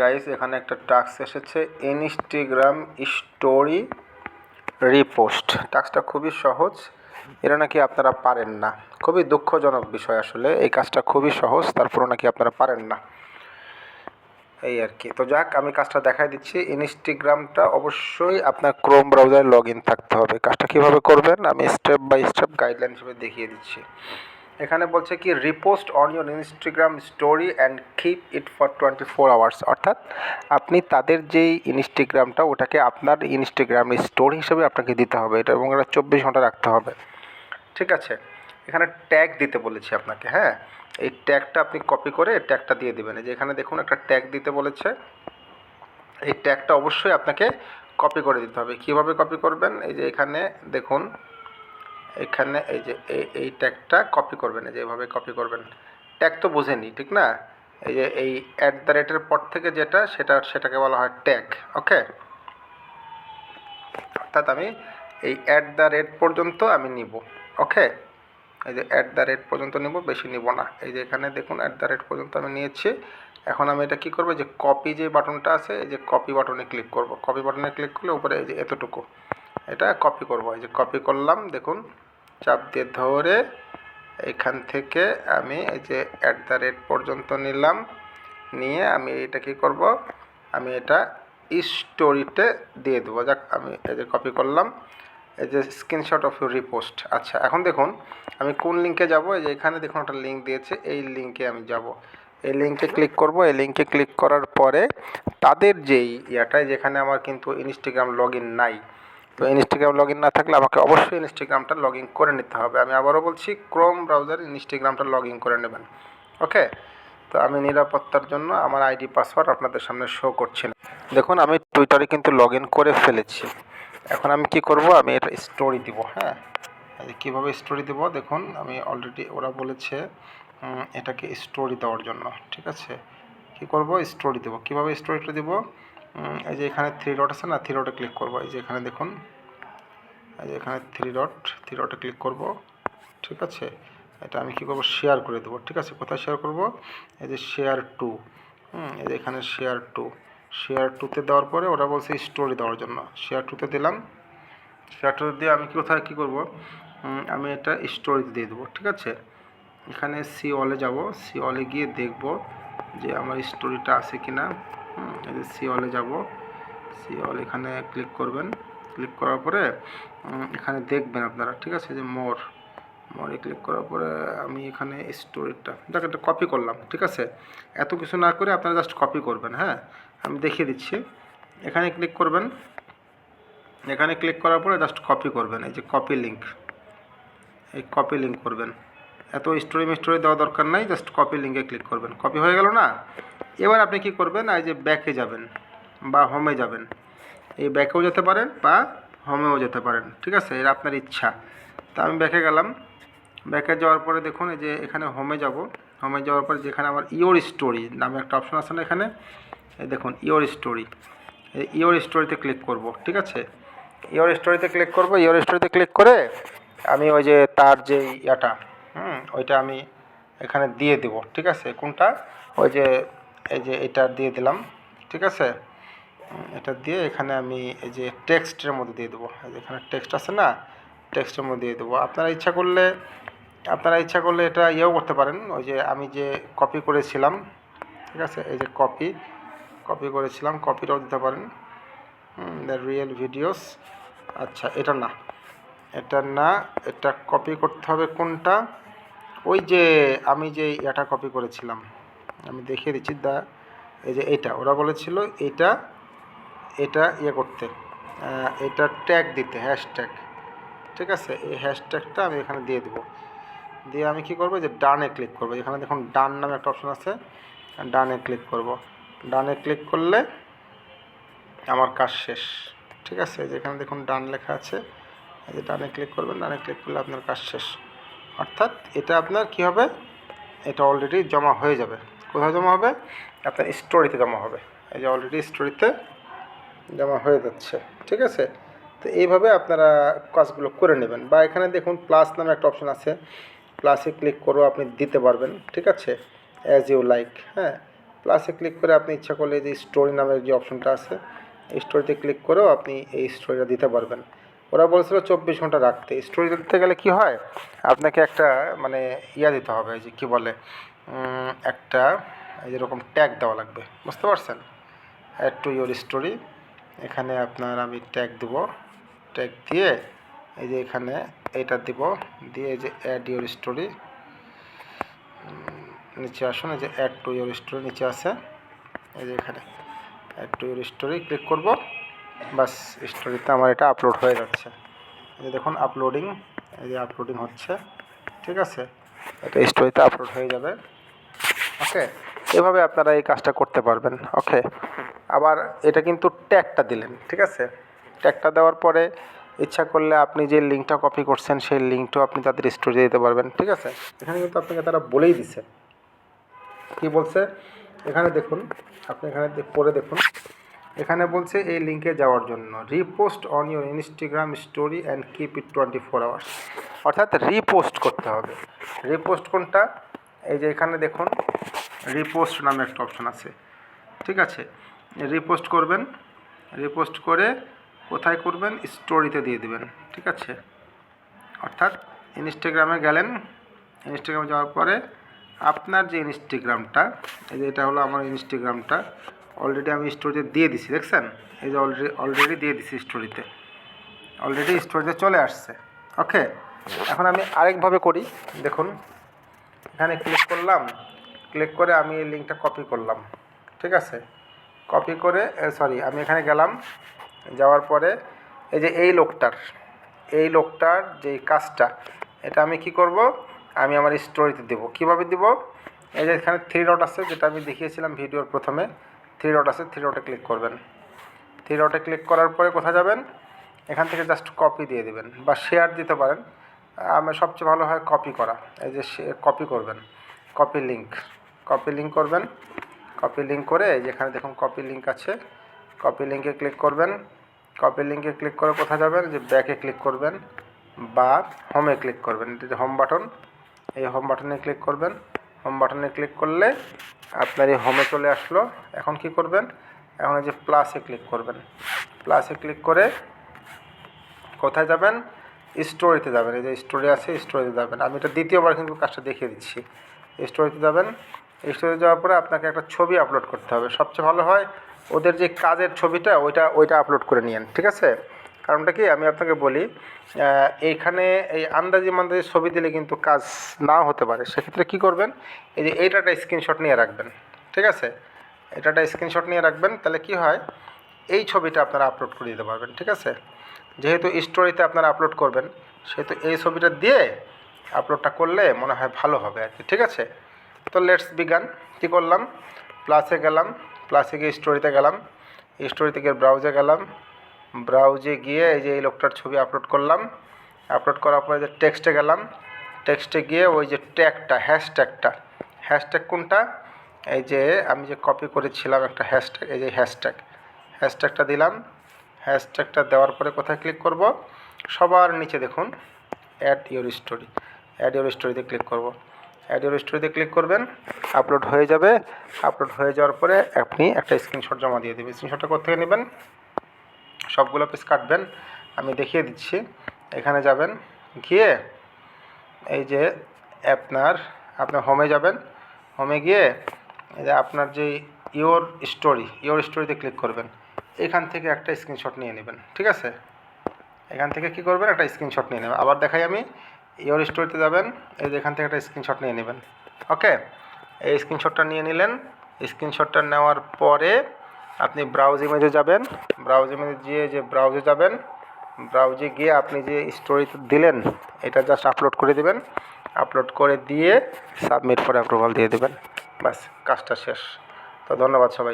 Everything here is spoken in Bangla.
গাইস এখানে একটা টাস্ক এসেছে ইনস্টাগ্রাম স্টোরি রিপোস্ট টাস্কটা খুবই সহজ, এটা নাকি আপনারা পারেন না। খুবই দুঃখজনক বিষয় আসলে, এই কাজটা খুবই সহজ, তারপরও নাকি আপনারা পারেন না। এই আর কি। তো যাক, আমি কাজটা দেখাই দিচ্ছি। ইনস্টাগ্রামটা অবশ্যই আপনার ক্রোম ব্রাউজারে লগ ইন থাকতে হবে। কাজটা কীভাবে করবেন, আমি স্টেপ বাই স্টেপ গাইডলাইন হিসেবে দেখিয়ে দিচ্ছি। এখানে বলছে কি repost on your Instagram story and keep it for twenty four hours অর্থাৎ আপনি তাদের যেই ইনস্টাগ্রামটা ওটাকে আপনার ইনস্টাগ্রাম স্টোরি হিসেবে আপনাকে দিতে হবে। এটা এবং এটা চব্বিশ ঘণ্টা রাখতে হবে। ঠিক আছে? এখানে ট্যাগ দিতে বলেছি আপনাকে হ্যাঁ? এই ট্যাগটা আপনি কপি করে ট্যাগটা দিয়ে দেবেন। যে এখানে দেখুন, একটা ট্যাগ দিতে বলেছে। এই ট্যাগটা অবশ্যই আপনাকে কপি করে দিতে হবে। কীভাবে কপি করবেন? এই যে এখানে দেখুন এখানে এই যে এই এই ট্যাগটা কপি করবেন, এই যে এভাবে কপি করবেন। ট্যাগ তো বোঝেনি, ঠিক না? এই যে এই অ্যাট দ্য রেটের পর থেকে যেটা, সেটা, সেটাকে বলা হয় ট্যাগ ওকে অর্থাৎ আমি এই অ্যাট দ্য রেট পর্যন্ত আমি নিব ওকে এই যে অ্যাট দ্য রেট পর্যন্ত নেব, বেশি নিব না। এই যে এখানে দেখুন অ্যাট দ্য রেট পর্যন্ত আমি নিয়েছি। এখন আমি এটা কী করব? যে কপি যে বাটনটা আছে, এই যে কপি বাটনে ক্লিক করব। কপি বাটনে ক্লিক করলে উপরে এই যে এতটুকু, এটা কপি করব। এই যে কপি করলাম, দেখুন চাপ দিয়ে ধরে এখান থেকে আমি এই যে অ্যাট দ্য রেট পর্যন্ত নিলাম। নিয়ে আমি এটা কী করব? আমি এটা স্টোরিতে দিয়ে দেবো। যাক, আমি এই যে কপি করলাম। এই যে স্ক্রিনশট অফ ইউর রিপোস্ট আচ্ছা এখন দেখুন, আমি কোন লিঙ্কে যাব? এই যে এখানে দেখুন একটা লিঙ্ক দিয়েছে। এই লিঙ্কে আমি যাব। এই লিঙ্কে ক্লিক করব। এই লিঙ্কে ক্লিক করার পরে তাদের যেই ইয়াটায়, যেখানে আমার কিন্তু ইনস্টাগ্রাম লগ নাই তো ইনস্টাগ্রাম লগ ইন না থাকলে আমাকে অবশ্যই ইনস্টাগ্রামটা লগ ইন করে নিতে হবে। আমি আবারও বলছি ক্রোম ব্রাউজার ইনস্টাগ্রামটা লগ ইন করে নেবেন। ওকে তো আমি নিরাপত্তার জন্য আমার আইডি পাসওয়ার্ড আপনাদের সামনে শো করছি না। দেখুন, আমি টুইটারে কিন্তু লগ ইন করে ফেলেছি। এখন আমি কি করব? আমি এটা স্টোরি দিব হ্যাঁ? কীভাবে স্টোরি দেব? দেখুন, আমি অলরেডি ওরা বলেছে এটাকে স্টোরি দেওয়ার জন্য। ঠিক আছে? কি করব? স্টোরি দেব। কীভাবে স্টোরিটা দেব? এই যে এখানে থ্রি ডট আছে না থ্রি ডটে ক্লিক করব। এই যে এখানে দেখুন, এই যে এখানে থ্রি ডট থ্রি ডটে ক্লিক করব। ঠিক আছে? এটা আমি কী করব? শেয়ার করে দেবো। ঠিক আছে? কোথায় শেয়ার করব? এই যে শেয়ার টু এই যে এখানে শেয়ার টু শেয়ার টুতে দেওয়ার পরে ওরা বলছে স্টোরি দেওয়ার জন্য। শেয়ার টুতে দিলাম। শেয়ার টুতে দিয়ে আমি কোথায় কী করব? আমি এটা স্টোরিতে দিয়ে দেবো। ঠিক আছে? এখানে সি অলে যাব। সি অলে গিয়ে দেখব। যে আমার স্টোরিটা আছে কি না এই যে সি অলে যাব। সি অল এখানে ক্লিক করবেন। ক্লিক করার পরে এখানে দেখবেন আপনারা, ঠিক আছে? যে মোর মোরে ক্লিক করার পরে আমি এখানে স্টোরিটা দেখ এটা কপি করলাম, ঠিক আছে? এত কিছু না করে আপনারা জাস্ট কপি করবেন হ্যাঁ? আমি দেখিয়ে দিচ্ছি। এখানে ক্লিক করবেন। এখানে ক্লিক করার পরে জাস্ট কপি করবেন, এই যে কপি লিঙ্ক এই কপি লিঙ্ক করবেন। এত স্টোরি মিস্টোরি দেওয়া দরকার নাই জাস্ট কপি লিঙ্কে ক্লিক করবেন। কপি হয়ে গেল না? এবার আপনি কি করবেন? এই যে ব্যাকে যাবেন বা হোমে যাবেন। এই ব্যাকেও যেতে পারেন বা হোমেও যেতে পারেন, ঠিক আছে? এটা আপনার ইচ্ছা। তা আমি ব্যাকে গেলাম। ব্যাকে যাওয়ার পরে দেখুন, এই যে এখানে হোমে যাব। হোমে যাওয়ার পরে যেখানে আমার ইওর স্টোরি নামে একটা অপশন আছে না এখানে? এই দেখুন ইওর স্টোরি এই ইওর স্টোরিতে ক্লিক করব, ঠিক আছে? ইওর স্টোরিতে ক্লিক করব ইওর স্টোরিতে ক্লিক করে আমি ওই যে তার যে ইয়াটা হুম, ওইটা আমি এখানে দিয়ে দেব, ঠিক আছে? কোনটা? ওই যে, এই যে এটা দিয়ে দিলাম, ঠিক আছে? এটা দিয়ে এখানে আমি এই যে টেক্সটের মধ্যে দিয়ে দেবো। এখানে টেক্সট আছে না? টেক্সটের মধ্যে দিয়ে দেবো। আপনারা ইচ্ছা করলে, আপনারা ইচ্ছা করলে এটা ইয়েও করতে পারেন। ওই যে আমি যে কপি করেছিলাম, ঠিক আছে? এই যে কপি কপি করেছিলাম, কপিটাও দিতে পারেন। The real videos. আচ্ছা এটা না। এটা না, এটা কপি করতে হবে কোনটা? ওই যে আমি যে এটা কপি করেছিলাম, আমি দেখিয়ে দিচ্ছি, দা, এই যে এটা, ওরা বলেছিল এটা এটা ইয়ে করতে এটা ট্যাগ দিতে হ্যাশট্যাগ ঠিক আছে? এই হ্যাশট্যাগটা আমি এখানে দিয়ে দেবো। দিয়ে আমি কি করব যে ডানে ক্লিক করব, এখানে দেখুন ডান নামে একটা অপশন আছে, ডানে ক্লিক করব। ডানে ক্লিক করলে আমার কাজ শেষ, ঠিক আছে? যেখানে দেখুন ডান লেখা আছে এই যে ডানে ক্লিক করবেন, ডানে ক্লিক করলে আপনার কাজ শেষ। অর্থাৎ এটা আপনার কি হবে? এটা অলরেডি জমা হয়ে যাবে। কোথায় জমা হবে? আপনার স্টোরিতে জমা হবে। এই যে অলরেডি স্টোরিতে জমা হয়ে যাচ্ছে। ঠিক আছে? তো এইভাবে আপনারা কাজগুলো করে নেবেন। বা এখানে দেখুন প্লাস নামে একটা অপশন আছে। প্লাসে ক্লিক করেও আপনি দিতে পারবেন। ঠিক আছে? অ্যাজ ইউ লাইক হ্যাঁ? প্লাসে ক্লিক করে আপনি ইচ্ছা করলে যে স্টোরি নামের যে অপশনটা আছে স্টোরিতে ক্লিক করেও আপনি এই স্টোরিটা দিতে পারবেন। ওরা বলছিল চব্বিশ ঘণ্টা রাখতে। স্টোরি দিতে গেলে কি হয়? আপনাকে একটা মানে ইয়া দিতে হবে যে কি বলে একটা যেরকম ট্যাগ দেওয়া লাগবে। বুঝতে পারছেন? অ্যাড টু ইয়োর স্টোরি এখানে আপনার আমি ট্যাগ দেবো। ট্যাগ দিয়ে এই যে এখানে এটা দিব। দিয়ে যে অ্যাড ইয়োর স্টোরি নিচে আসুন, এই যে অ্যাড টু ইয়োর স্টোরি নিচে আছে। এই যে এখানে add to your story click করব। বাস স্টোরিতে আমার এটা আপলোড হয়ে যাচ্ছে। এই দেখুন আপলোডিং এই যে আপলোডিং হচ্ছে, ঠিক আছে? এটা স্টোরিতে আপলোড হয়ে যাবে। ওকে এভাবে আপনারা এই কাজটা করতে পারবেন। ওকে আবার এটা কিন্তু ট্যাগটা দিলেন, ঠিক আছে? ট্যাগটা দেওয়ার পরে ইচ্ছা করলে আপনি যে লিঙ্কটা কপি করছেন, সেই লিঙ্কটাও আপনি তাদের স্টোরে দিতে পারবেন, ঠিক আছে? এখানে কিন্তু আপনাকে তারা বলেই দিছে। কি বলছে? এখানে দেখুন, আপনি এখানে পড়ে দেখুন। এখানে বলছে এই লিঙ্কে যাওয়ার জন্য। Repost on your Instagram story and keep it twenty four hours অর্থাৎ রিপোস্ট করতে হবে। রিপোস্ট কোনটা? এই যে এখানে দেখুন রিপোস্ট নামে একটা অপশন আছে। ঠিক আছে? রিপোস্ট করবেন। রিপোস্ট করে কোথায় করবেন? স্টোরিতে দিয়ে দিবেন। ঠিক আছে? অর্থাৎ ইনস্টাগ্রামে গেলেন। ইনস্টাগ্রামে যাওয়ার পরে আপনার যে ইনস্টাগ্রামটা এই যে এটা হলো আমার ইনস্টাগ্রামটা অলরেডি আমি স্টোরিতে দিয়ে দিছি, দেখছেন? এই যে অলরেডি অলরেডি দিয়ে দিছি স্টোরিতে অলরেডি স্টোরিতে চলে আসছে। ওকে এখন আমি আরেকভাবে করি, দেখুন। এখানে ক্লিক করলাম। ক্লিক করে আমি এই লিঙ্কটা কপি করলাম। ঠিক আছে? কপি করে সরি আমি এখানে গেলাম। যাওয়ার পরে, এই যে এই লোকটার এই লোকটার যে কাজটা, এটা আমি কি করব? আমি আমার স্টোরিতে দেব। কীভাবে দিব? এই যে এখানে থ্রি ডট আছে, যেটা আমি দেখিয়েছিলাম ভিডিওর প্রথমে। থ্রি ডট আছে থ্রি ডটে ক্লিক করবেন। থ্রি ডটে ক্লিক করার পরে কোথায় যাবেন? এখান থেকে জাস্ট কপি দিয়ে দিবেন বা শেয়ার দিতে পারেন। আমার সবচেয়ে ভালো হয় কপি করা, এই যে কপি করবেন। কপি লিঙ্ক কপি লিঙ্ক করবেন। কপি লিঙ্ক করে এই যেখানে দেখুন কপি লিঙ্ক আছে। কপি লিঙ্কে ক্লিক করবেন। কপি লিঙ্কে ক্লিক করে কোথায় যাবেন? যে ব্যাকে ক্লিক করবেন বা হোমে ক্লিক করবেন। এটা যে হোম বাটন এই হোম বাটনে ক্লিক করবেন। হোম বাটনে ক্লিক করলে আপনার এই হোমে চলে আসলো। এখন কি করবেন? এখন এই যে প্লাসে ক্লিক করবেন। প্লাসে ক্লিক করে কোথায় যাবেন? স্টোরিতে যাবেন। এই যে স্টোরি আছে স্টোরিতে যাবেন। আমি এটা দ্বিতীয়বার কিন্তু কাজটা দেখিয়ে দিচ্ছি। স্টোরিতে যাবেন। স্টোরিতে যাওয়ার পরে আপনাকে একটা ছবি আপলোড করতে হবে। সবচেয়ে ভালো হয় ওদের যে কাজের ছবিটা, ওইটা ওইটা আপলোড করে নিয়েন। ঠিক আছে? কারণটা কি? আমি আপনাকে বলি এইখানে এই আন্দাজি মান্দাজি ছবি দিলে কিন্তু কাজ নাও হতে পারে। সেক্ষেত্রে কী করবেন? এই যে এইটা একটা স্ক্রিনশট নিয়ে রাখবেন, ঠিক আছে? এটা একটা স্ক্রিনশট নিয়ে রাখবেন, তাহলে কি হয়? এই ছবিটা আপনারা আপলোড করে দিতে পারবেন, ঠিক আছে? যেহেতু স্টোরিতে আপনারা আপলোড করবেন, সেহেতু এই ছবিটা দিয়ে আপলোডটা করলে মনে হয় ভালো হবে আর কি, ঠিক আছে? তো লেটস বিগান কী করলাম? প্লাসে গেলাম প্লাসে গিয়ে স্টোরিতে গেলাম স্টোরি থেকে ব্রাউজে গেলাম ব্রাউজে গিয়ে এই যে এই লোকটার ছবি আপলোড করলাম। আপলোড করার পরে যে টেক্সটে গেলাম টেক্সটে গিয়ে ওই যে ট্যাগটা হ্যাশট্যাগটা হ্যাশট্যাগ কোনটা? এই যে আমি যে কপি করেছিলাম একটা হ্যাশট্যাগ এই যে হ্যাশট্যাগ হ্যাশট্যাগটা দিলাম। হ্যাশট্যাগটা দেওয়ার পরে কোথায় ক্লিক করব? সবার নিচে দেখুন add your story add your স্টোরিতে ক্লিক করব। অ্যাড ইউর স্টোরিতে ক্লিক করবেন আপলোড হয়ে যাবে। আপলোড হয়ে যাওয়ার পরে আপনি একটা স্ক্রিনশট জমা দিয়ে দেবেন। স্ক্রিনশটটা কোথেকে নেবেন? সবগুলো পিস কাটবেন। আমি দেখিয়ে দিচ্ছি। এখানে যাবেন। গিয়ে এই যে আপনার আপনার হোমে যাবেন। হোমে গিয়ে এই যে আপনার যে ইওর স্টোরি ইওর স্টোরিতে ক্লিক করবেন। এখান থেকে একটা স্ক্রিনশট নিয়ে নেবেন। ঠিক আছে? এখান থেকে কি করবেন? একটা স্ক্রিনশট নিয়ে নেবেন। আবার দেখাই আমি ইওর স্টোরিতে যাবেন। এই যে এখান থেকে একটা স্ক্রিনশট নিয়ে নেবেন। ওকে এই স্ক্রিনশটটা নিয়ে নিলেন। স্ক্রিনশটটা নেওয়ার পরে আপনি ব্রাউজ ইমেজে যাবেন ব্রাউজ ইমেজে গিয়ে যে ব্রাউজে যাবেন ব্রাউজে গিয়ে আপনি যে স্টোরি দিলেন, এটা জাস্ট আপলোড করে দেবেন। আপলোড করে দিয়ে সাবমিট করে অ্যাপ্রুভাল দিয়ে দেবেন। ব্যাস, কাজটা শেষ। তো ধন্যবাদ সবাইকে।